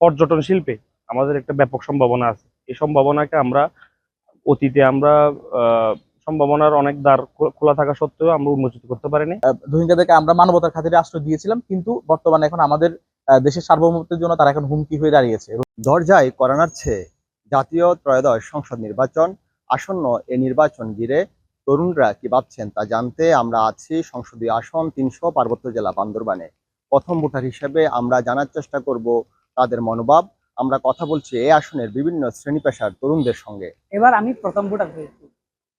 পর্যটন শিল্পে আমাদের একটা ব্যাপক সম্ভাবনা আছে। এই সম্ভাবনাকে আমরা অতীতে আমরা আহ, সম্ভাবনার অনেক দ্বার খোলা থাকা সত্ত্বেও আমরা উন্মোচিত করতে পারিনি। রোহিঙ্গাদেরকে আমরা মানবতার খাতিরে আশ্রয় দিয়েছিলাম কিন্তু বর্তমানে এখন আমাদের আহ, দেশের সার্বভৌমত্বের জন্য তারা এখন হুমকি হয়ে দাঁড়িয়েছে। দরজায় করোনার চেয়ে জাতীয় ত্রয়োদশ সংসদ নির্বাচন আসন্ন এ নির্বাচন ঘিরে তরুণরা কি ভাবছেন তা জানতে আমরা আছি সংসদীয় আসন তিনশো পার্বত্য জেলা বান্দরবানে। প্রথম ভোটার হিসেবে আমরা জানার চেষ্টা করব তাদের মনোভাব। আমরা কথা বলছি এই আসনের বিভিন্ন শ্রেণি পেশার তরুণদের সঙ্গে। এবার আমি প্রথম ভোটার হয়েছি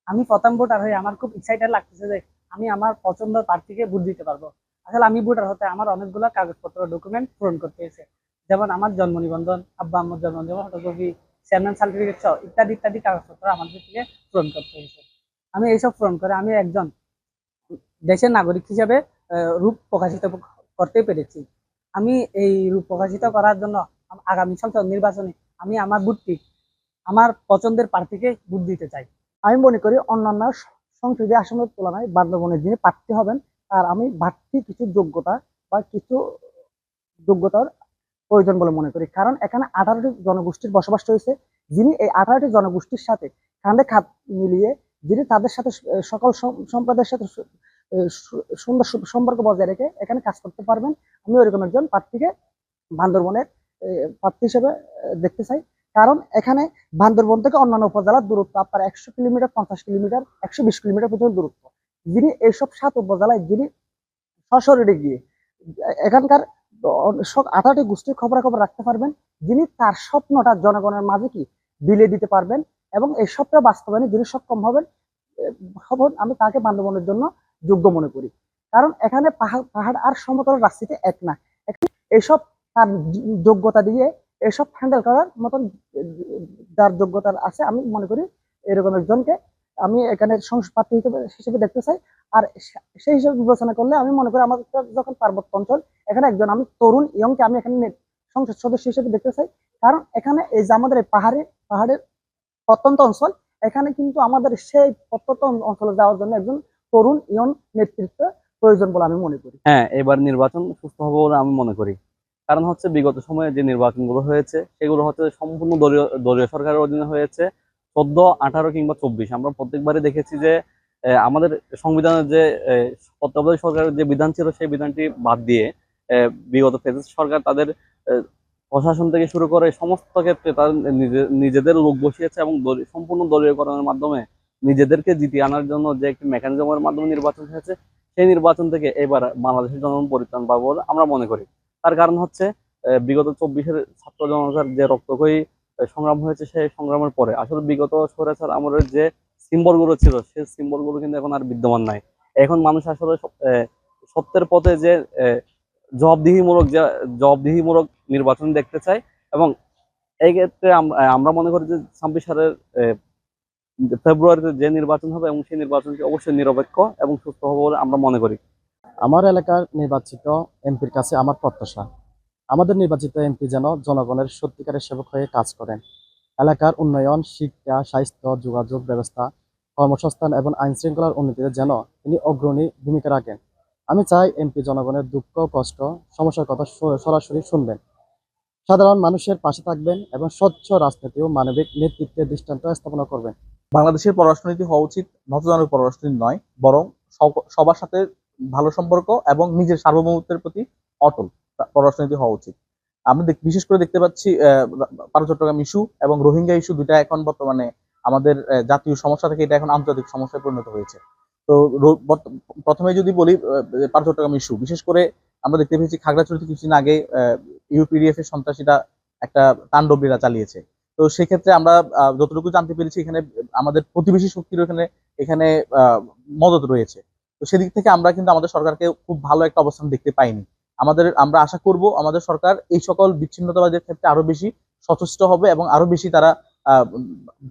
আমি প্রথম ভোটার হয়ে আমার খুব এক্সাইটেড লাগতেছে যে আমি আমার পছন্দ প্রার্থীকে ভোট দিতে পারব। আসলে আমি ভোটার হতে আমার অনেকগুলো কাগজপত্র ডকুমেন্ট পূরণ করতে হয়েছে। যেমন আমার জন্ম নিবন্ধন, আব্বা আম্মুর জন্ম নিবন্ধন ফটোকপি চেয়ারম্যান সার্টিফিকেট সহ ইত্যাদি ইত্যাদি কাগজপত্র আমাদের থেকে পূরণ করতে হয়েছে। আমি এইসব পূরণ করে আমি একজন দেশের নাগরিক হিসাবে রূপ প্রকাশিত করতে পেরেছি। আমি এই রূপ প্রকাশিত করার জন্য আগামী সংসদ নির্বাচনে আমি আমার ভোটটি আমার পছন্দের প্রার্থীকে ভোট দিতে চাই। আমি মনে করি অন্যান্য সংসদীয় আসনের তুলনায় বান্দরবনের যিনি প্রার্থী হবেন, তার আমি বাড়তি কিছু যোগ্যতা বা কিছু যোগ্যতার প্রয়োজন বলে মনে করি। কারণ এখানে আঠারোটি জনগোষ্ঠীর বসবাস রয়েছে, যিনি এই আঠারোটি জনগোষ্ঠীর সাথে খান্দে খাত মিলিয়ে, যিনি তাদের সাথে সকল সম্প্রদায়ের সাথে সুন্দর সম্পর্ক বজায় রেখে এখানে কাজ করতে পারবেন। আমি ওইরকম একজন প্রার্থীকে বান্দরবনের প্রার্থী হিসেবে দেখতে চাই। কারণ এখানে বান্দরবন থেকে অন্যান্য উপজেলার দূরত্ব আপনার একশো কিলোমিটার, পঞ্চাশ কিলোমিটার, একশো বিশ কিলোমিটার পর্যন্ত দূরত্ব। যিনি এইসব সাত উপজেলায়, যিনি সশরীরে গিয়ে এখানকার আঠারোটি গোষ্ঠীর খবরাখবর রাখতে পারবেন। যিনি তার স্বপ্নটা জনগণের মাঝে কি বিলিয়ে দিতে পারবেন এবং এই স্বপ্ন বাস্তবায়নে যিনি সক্ষম হবেন হবেন, আমি তাকে বান্দরবনের জন্য যোগ্য মনে করি। কারণ এখানে পাহাড় পাহাড় আর সমতল রাস্তাতে এক না। এইসব তার যোগ্যতা দিয়ে এসব হ্যান্ডেল করার মতন যার যোগ্যতা আছে, আমি মনে করি এরকম একজনকে আমি এখানে সংসদ হিসেবে হিসেবে দেখতে চাই। আর সেই হিসেবে বিবেচনা করলে আমি মনে করি আমার যখন পার্বত্য অঞ্চল, এখানে একজন আমি তরুণ, ইয়ংকে আমি এখানে সংসদ সদস্য হিসেবে দেখতে চাই। কারণ এখানে এই যে আমাদের পাহাড়ে, পাহাড়ের প্রত্যন্ত অঞ্চল, এখানে কিন্তু আমাদের সেই প্রত্যন্ত অঞ্চলে যাওয়ার জন্য একজন তরুণ ইয়ন নেতৃত্ব প্রয়োজন বলে আমি মনে করি। হ্যাঁ এবার নির্বাচন সুস্থ হবে বলে আমি মনে করি। কারণ হচ্ছে বিগত সময়ে যে নির্বাচনগুলো হয়েছে, সেগুলো হচ্ছে সম্পূর্ণ দলীয় দলীয় সরকারের অধীনে হয়েছে। চোদ্দ, আঠারো কিংবা চব্বিশ। আমরা প্রত্যেকবারই দেখেছি যে আমাদের সংবিধানের যে তত্ত্বাবধায়ক সরকারের যে বিধান ছিল, সেই বিধানটি বাদ দিয়ে বিগত ফেসিস সরকার তাদের প্রশাসন থেকে শুরু করে সমস্ত ক্ষেত্রে নিজে- নিজেদের লোক বসিয়েছে এবং সম্পূর্ণ দলীয়করণের মাধ্যমে নিজেদেরকে জিতিয়ে আনার জন্য যে একটি মেকানিজমের মাধ্যমে নির্বাচন হয়েছে, সেই নির্বাচন থেকে এবার বাংলাদেশের জনগণ পরিত্রাণ পাবে বলে আমরা মনে করি। তার কারণ হচ্ছে বিগত চব্বিশের ছাত্র জনতার যে রক্তক্ষয়ী সংগ্রাম হয়েছে সেই সংগ্রামের পরে আসলে বিগত স্বৈরাচার আমাদের যে সিম্বলগুলো ছিল, সেই সিম্বলগুলো কিন্তু এখন আর বিদ্যমান নাই। এখন মানুষ আসলে সত্যের পথে যে জবাবদিহিমূলক যে, জবাবদিহিমূলক নির্বাচন দেখতে চায় এবং এই ক্ষেত্রে আমরা মনে করি যে ছাব্বিশ সালের ফেব্রুয়ারিতে যে নির্বাচন হবে এবং সেই নির্বাচনটি অবশ্যই নিরপেক্ষ এবং সুস্থ হবে বলে আমরা মনে করি। আমার এলাকার নির্বাচিত এমপির কাছে আমার প্রত্যাশা, আমাদের নির্বাচিত এমপি যেন জনগণের সত্যিকারের সেবক হয়ে কাজ করেন। এলাকার উন্নয়ন, শিক্ষা, স্বাস্থ্য, যোগাযোগ ব্যবস্থা, কর্মসংস্থান এবং আইন শৃঙ্খলার উন্নতিতে যেন তিনি অগ্রণী ভূমিকা রাখেন। আমি চাই এমপি জনগণের দুঃখ, কষ্ট, সমস্যার কথা সরাসরি শুনবেন। সাধারণ মানুষের পাশে থাকবেন এবং স্বচ্ছ রাজনীতি ও মানবিক নেতৃত্বের দৃষ্টান্ত স্থাপনা করবেন। বাংলাদেশের পররাষ্ট্রনীতি হওয়া উচিত নতজনের পররাষ্ট্রনীতি নয় বরং সব- সবার সাথে ভালো সম্পর্ক এবং নিজের সার্বভৌমত্বের প্রতি অটল পররাষ্ট্রনীতি হওয়া উচিত। আমরা বিশেষ করে দেখতে পাচ্ছি আহ, চট্টগ্রাম ইস্যু এবং রোহিঙ্গা ইস্যু দুইটা এখন বর্তমানে আমাদের জাতীয় সমস্যা থেকে এটা এখন আন্তর্জাতিক সমস্যায় পরিণত হয়েছে। তো প্রথমে যদি বলি পারো চট্টগ্রাম ইস্যু বিশেষ করে আমরা দেখতে পেয়েছি খাগড়াছড়িতে কিছুদিন আগে ইউপিডিএফ এর সন্ত্রাসীরা একটা তাণ্ডব লীলা চালিয়েছে। তো সেক্ষেত্রে আমরা যতটুকু জানতে পেরেছি এখানে আমাদের প্রতিবেশী শক্তির এখানে এখানে মদত রয়েছে। তো সেদিক থেকে আমরা কিন্তু আমাদের সরকারকে খুব ভালো একটা অবস্থান দেখতে পাইনি। আমাদের আমরা আশা করব আমাদের সরকার এই সকল বিচ্ছিন্নতাবাদের ক্ষেত্রে আরও বেশি সচেষ্ট হবে এবং আরও বেশি তারা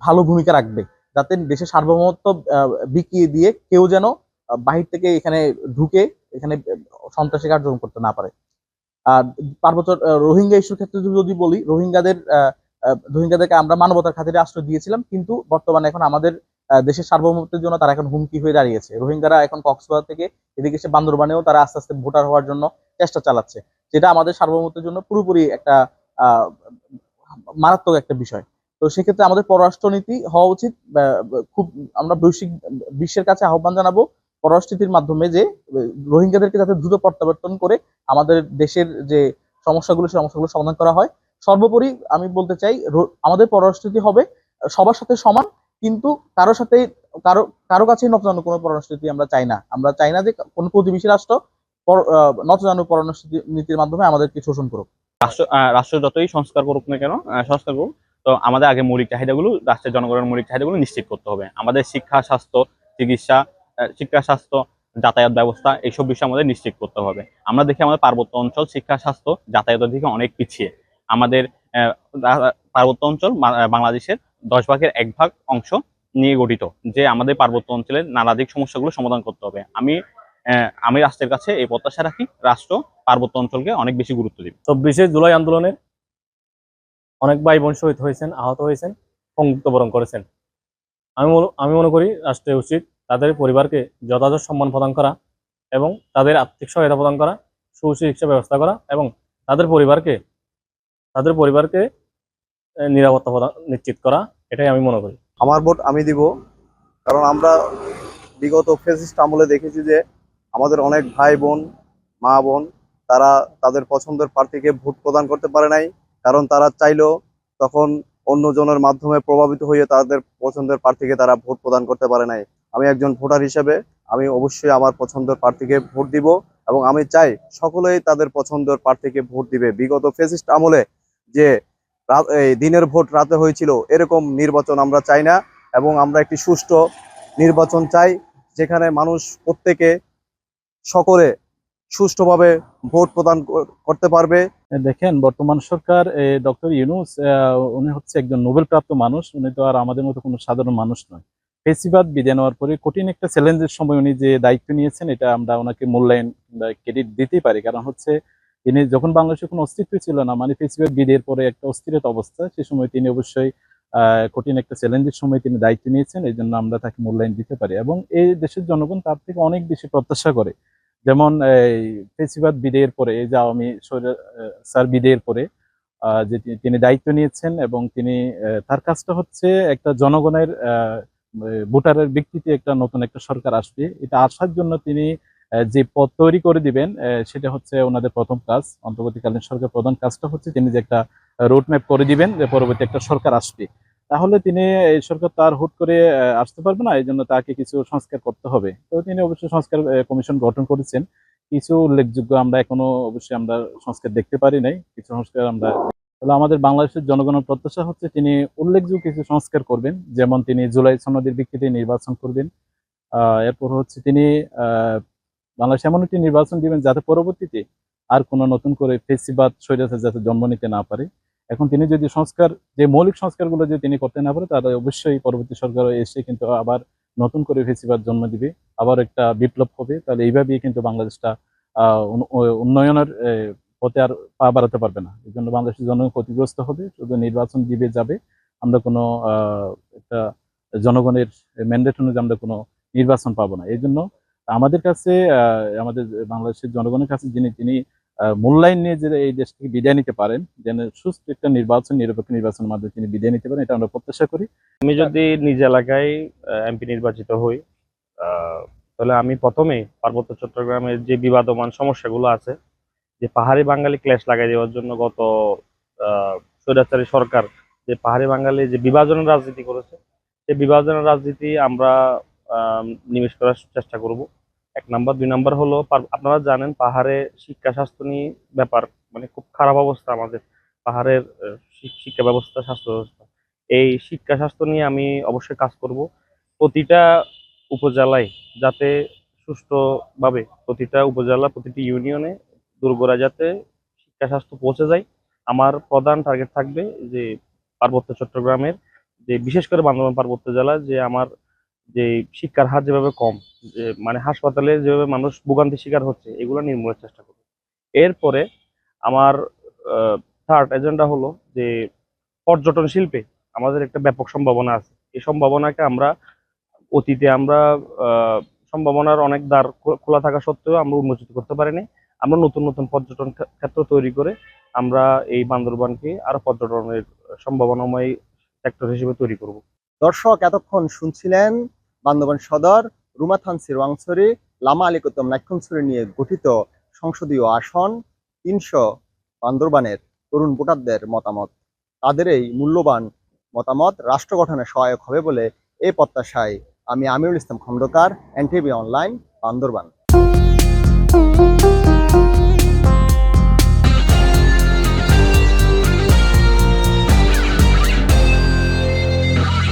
ভালো ভূমিকা রাখবে। যাতে দেশের সার্বভৌমত্ব বিকিয়ে দিয়ে কেউ যেন বাহির থেকে এখানে ঢুকে এখানে সন্ত্রাসী কার্যক্রম করতে না পারে। আর পার্বত্য রোহিঙ্গা ইস্যুর ক্ষেত্রে যদি বলি রোহিঙ্গাদের আহ, রোহিঙ্গাদেরকে আমরা মানবতার খাতিরে আশ্রয় দিয়েছিলাম, কিন্তু বর্তমানে এখন আমাদের দেশের সার্বভৌমত্বের জন্য তারা এখন হুমকি হয়ে দাঁড়িয়েছে। রোহিঙ্গারা এখন কক্সবাজার থেকে এদিকে এসে বান্দরবানেও তারা আস্তে আস্তে ভোটার হওয়ার জন্য চেষ্টা চালাচ্ছে, যেটা আমাদের সার্বভৌমত্বের জন্য পুরোপুরি একটা মারাত্মক একটা বিষয়। তো সেক্ষেত্রে আমাদের পররাষ্ট্রনীতি হওয়া উচিত খুব আমরা বৈশ্বিক, বিশ্বের কাছে আহ্বান জানাব পররাষ্ট্রনীতির মাধ্যমে যে, রোহিঙ্গাদেরকে যাতে দ্রুত প্রত্যাবর্তন করে আমাদের দেশের যে সমস্যাগুলো সেই সমস্যাগুলো সমাধান করা হয়। সর্বোপরি আমি বলতে চাই আমাদের পররাষ্ট্রনীতি হবে সবার সাথে সমান, কিন্তু কারও সাথে, কারও কারও কাছেই নতজানু কোনো পররাষ্ট্রনীতি আমরা চাই না। আমরা চাই না যে কোনো প্রতিবেশী রাষ্ট্র নতজানু পররাষ্ট্র নীতির মাধ্যমে আমাদেরকে শোষণ করুক। রাষ্ট্র রাষ্ট্র যতই সংস্কার করুক না কেন সংস্কার করুক, তো আমাদের আগে মৌলিক চাহিদাগুলো, রাষ্ট্রের জনগণের মৌলিক চাহিদাগুলো নিশ্চিত করতে হবে। আমাদের শিক্ষা, স্বাস্থ্য, চিকিৎসা শিক্ষা, স্বাস্থ্য, যাতায়াত ব্যবস্থা, এইসব বিষয় আমাদের নিশ্চিত করতে হবে। আমরা দেখি আমাদের পার্বত্য অঞ্চল শিক্ষা, স্বাস্থ্য, যাতায়াতের দিকে অনেক পিছিয়ে। আমাদের পার্বত্য অঞ্চল বাংলাদেশের দশ ভাগের এক ভাগ অংশ নিয়ে গঠিত, যে আমাদের পার্বত্য অঞ্চলের নানাদিক সমস্যাগুলো সমাধান করতে হবে। আমি আমি রাষ্ট্রের কাছে এই প্রত্যাশা রাখি, রাষ্ট্র পার্বত্য অঞ্চলকে অনেক বেশি গুরুত্ব দিবে। চব্বিশে জুলাই আন্দোলনে অনেক ভাই বোন শহীদ হয়েছেন, আহত হয়েছেন সংযুক্তবরণ করেছেন। আমি আমি মনে করি রাষ্ট্রের উচিত তাদের পরিবারকে যথাযথ সম্মান প্রদান করা এবং তাদের আর্থিক সহায়তা প্রদান করা সুচিকিৎসা ব্যবস্থা করা এবং তাদের পরিবারকে তাদের পরিবারকে নিরাপত্তা প্রদান নিশ্চিত করা, এটাই আমি মনে করি। আমার ভোট আমি দিব, কারণ আমরা বিগত ফেসিস্ট আমলে দেখেছি যে আমাদের অনেক ভাই বোন, মা বোন, তারা তাদের পছন্দের প্রার্থীকে ভোট প্রদান করতে পারে নাই, কারণ তারা চাইলেও তখন অন্যজনের মাধ্যমে প্রভাবিত হয়ে তাদের পছন্দের প্রার্থীকে তারা ভোট প্রদান করতে পারে নাই। আমি একজন ভোটার হিসেবে আমি অবশ্যই আমার পছন্দের প্রার্থীকে ভোট দিব এবং আমি চাই সকলেই তাদের পছন্দের প্রার্থীকে ভোট দিবে। বিগত ফেসিস্ট আমলে যে দিনের ভোট রাতে হয়েছিল, এরকম নির্বাচন আমরা চাই না এবং আমরা একটি সুষ্ঠু নির্বাচন চাই, যেখানে মানুষ প্রত্যেকে সকলে সুষ্ঠুভাবে ভোট প্রদান কর- করতে পারবে। দেখেন, বর্তমান সরকার ডক্টর ইউনুস উনি হচ্ছে একজন নোবেল প্রাপ্ত মানুষ, উনি তো আর আমাদের মতো কোনো সাধারণ মানুষ নয়। ফেসিবাদ বিদায় নেওয়ার পরে কঠিন একটা চ্যালেঞ্জের সময় উনি যে দায়িত্ব নিয়েছেন, এটা আমরা ওনাকে মূল্যায়ন ক্রেডিট দিতেই পারি। কারণ হচ্ছে তিনি যখন বাংলাদেশে কোনো অস্তিত্ব ছিল না মানে ফেসিবাদ বিদের পরে একটা অস্থিরতা অবস্থা, সে সময় তিনি অবশ্যই কঠিন একটা চ্যালেঞ্জের সময় তিনি দায়িত্ব নিয়েছেন, এই জন্য আমরা তাকে মূল্যায়ন দিতে পারি। এবং এই দেশের জনগণ তার থেকে অনেক বেশি প্রত্যাশা করে। যেমন, এই ফেসিবাদ বিদায়ের পরে, এই যে আওয়ামী স্যার বিদায়ের পরে যে তিনি দায়িত্ব নিয়েছেন এবং তিনি তার কাজটা হচ্ছে একটা জনগণের ভোটারের ব্যক্তিতে একটা নতুন একটা সরকার আসবে। এটা আসার জন্য তিনি যে পথ তৈরি করে দিবেন সেটা হচ্ছে ওনাদের প্রথম কাজ। অন্তর্বর্তীকালীন সরকার প্রধান কাজটা হচ্ছে তিনি যে একটা রোড ম্যাপ করে দিবেন যে পরবর্তী একটা সরকার আসবে। তাহলে তিনি এই সরকার তার হুট করে আসতে পারবে না এই জন্য তাকে কিছু সংস্কার করতে হবে। তো তিনি অবশ্যই সংস্কার কমিশন গঠন করেছেন। কিছু উল্লেখযোগ্য আমরা এখনও অবশ্যই আমরা সংস্কার দেখতে পারি নাই, কিছু সংস্কার আমরা তাহলে আমাদের বাংলাদেশের জনগণের প্রত্যাশা হচ্ছে তিনি উল্লেখযোগ্য কিছু সংস্কার করবেন। যেমন তিনি জুলাই সনদের ভিত্তিতে নির্বাচন করবেন। এরপর হচ্ছে তিনি বাংলাদেশ এমন একটি নির্বাচন দিবেন যাতে পরবর্তীতে আর কোনো নতুন করে ফেসিবাদ, স্বৈরাচার যাতে জন্ম নিতে না পারে। এখন তিনি যদি সংস্কার, যে মৌলিক সংস্কারগুলো যদি তিনি করতে না পারে, তাহলে অবশ্যই পরবর্তী সরকার এসে কিন্তু আবার নতুন করে ফেসিবাদ জন্ম দিবে, আবার একটা বিপ্লব হবে। তাহলে এইভাবেই কিন্তু বাংলাদেশটা উন্নয়নের পথে আর পা বাড়াতে পারবে না। এই জন্য বাংলাদেশের জনগণ ক্ষতিগ্রস্ত হবে, শুধু নির্বাচন দিবে যাবে। আমরা কোনো একটা জনগণের ম্যান্ডেট অনুযায়ী আমরা কোনো নির্বাচন পাবো না। এই জন্য আমাদের কাছে আমাদের বাংলাদেশের জনগণের কাছে যিনি, তিনি মূল্যায়ন নিয়ে যে এই দেশ থেকে বিদায় নিতে পারেন, যেন সুস্থ একটা নির্বাচন, নিরপেক্ষ নির্বাচনের মাধ্যমে তিনি বিদায় নিতে পারেন, এটা আমরা প্রত্যাশা করি। আমি যদি নিজ এলাকায় এমপি নির্বাচিত হই তাহলে আমি প্রথমেই পার্বত্য চট্টগ্রামের যে বিবাদমান সমস্যাগুলো আছে, যে পাহাড়ি বাঙালি ক্লেশ লাগাই দেওয়ার জন্য গত স্বৈরাচারী সরকার যে পাহাড়ি বাঙালি যে বিভাজনের রাজনীতি করেছে, সেই বিভাজনের রাজনীতি আমরা নিবেশ করার চেষ্টা করব। এক নাম্বার, দুই নাম্বার হলো আপনারা জানেন পাহাড়ে শিক্ষা স্বাস্থ্য নিয়ে ব্যাপার মানে খুব খারাপ অবস্থা আমাদের। পাহাড়ের শিক্ষা ব্যবস্থা, স্বাস্থ্য ব্যবস্থা। এই শিক্ষা স্বাস্থ্য নিয়ে আমি অবশ্যই কাজ করব। প্রতিটা উপজেলায় যাতে সুষ্ঠুভাবে, প্রতিটা উপজেলা, প্রতিটি ইউনিয়নে দুর্গরা যাতে শিক্ষা স্বাস্থ্য পৌঁছে যায়। আমার প্রধান টার্গেট থাকবে যে পার্বত্য চট্টগ্রামের, যে বিশেষ করে বান্দরবান পার্বত্য জেলা, যে আমার যে শিক্ষার হার যেভাবে কম, যে মানে হাসপাতালে যেভাবে মানুষ ভোগান্তির শিকার হচ্ছে, এগুলো নির্মূলের চেষ্টা করব। এরপরে আমার থার্ড এজেন্ডা হলো যে পর্যটন শিল্পে আমাদের একটা ব্যাপক সম্ভাবনা আছে। এই সম্ভাবনাকে আমরা, অতীতে আমরা সম্ভাবনার অনেক দ্বার খোলা থাকা সত্ত্বেও আমরা উন্মোচিত করতে পারিনি। আমরা নতুন নতুন পর্যটন ক্ষেত্র তৈরি করে আমরা এই বান্দরবানকে আরও পর্যটনের সম্ভাবনাময় সেক্টর হিসেবে তৈরি করব। দর্শক, এতক্ষণ শুনছিলেন বান্দরবান সদর রুমাথানসির ওয়াংছড়ি, লামা আলিকতম নাক্ষণছড়ি নিয়ে গঠিত সংসদীয় আসন তিনশো বান্দরবানের তরুণ ভোটারদের মতামত। তাদের এই মূল্যবান মতামত রাষ্ট্র গঠনে সহায়ক হবে বলে এ প্রত্যাশায় আমি আমিরুল ইসলাম খন্দকার, এনটিভি অনলাইন, বান্দরবান।